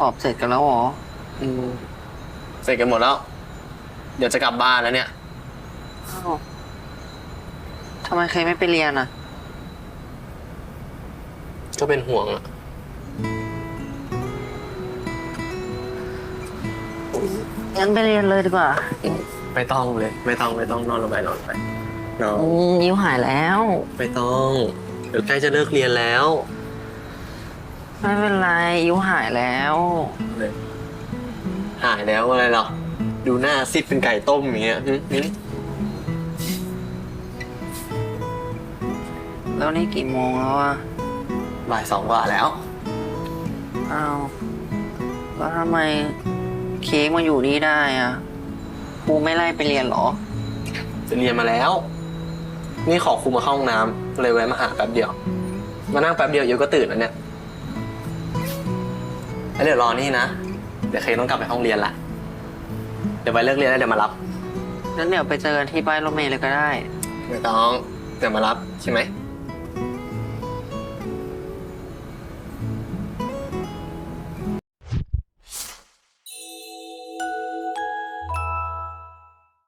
สอบเสร็จกันแล้วเหรออืมเสร็จกันหมดแล้ว เดี๋ยวจะกลับบ้านแล้วเนี่ย อ้าวทำไมเคยไม่ไปเรียนอะ ก็เป็นห่วงอะงั้นไปเรียนเลยดีกว่าไม่ต้องเลย ไม่ต้องไม่ต้องนอนลงไปนอนลงไปนอนอืมยิ้วหายแล้ว ไม่ต้อง เดี๋ยวใกล้จะเลิกเรียนแล้ว ไม่เป็นไรยิ้วหายแล้วหายแล้วอะไรหรอ ดูหน้าซิดเป็นไก่ต้มอย่างเงี้ยหึหึแล้วนี่กี่โมงแล้วอะบ่ายสองกว่าแล้ว อ้าวแล้วทำไมเค้กมาอยู่นี่ได้อะครูไม่ไล่ไปเรียนเหรอ จะเรียนมาแล้ว นี่ขอครูมาเข้าห้องน้ำเลยแวะมาหาแป๊บเดียว มานั่งแป๊บเดียวเดี๋ยวก็ตื่นแล้วเนี่ย แล้วเดี๋ยวรอนี่นะ เดี๋ยวเคต้องกลับไปห้องเรียนละ เดี๋ยวไปเลิกเรียนแล้วเดี๋ยวมารับ งั้นเดี๋ยวไปเจอกันที่ป้ายรถเมล์เลยก็ได้ ไม่ต้อง เดี๋ยวมารับใช่ไหม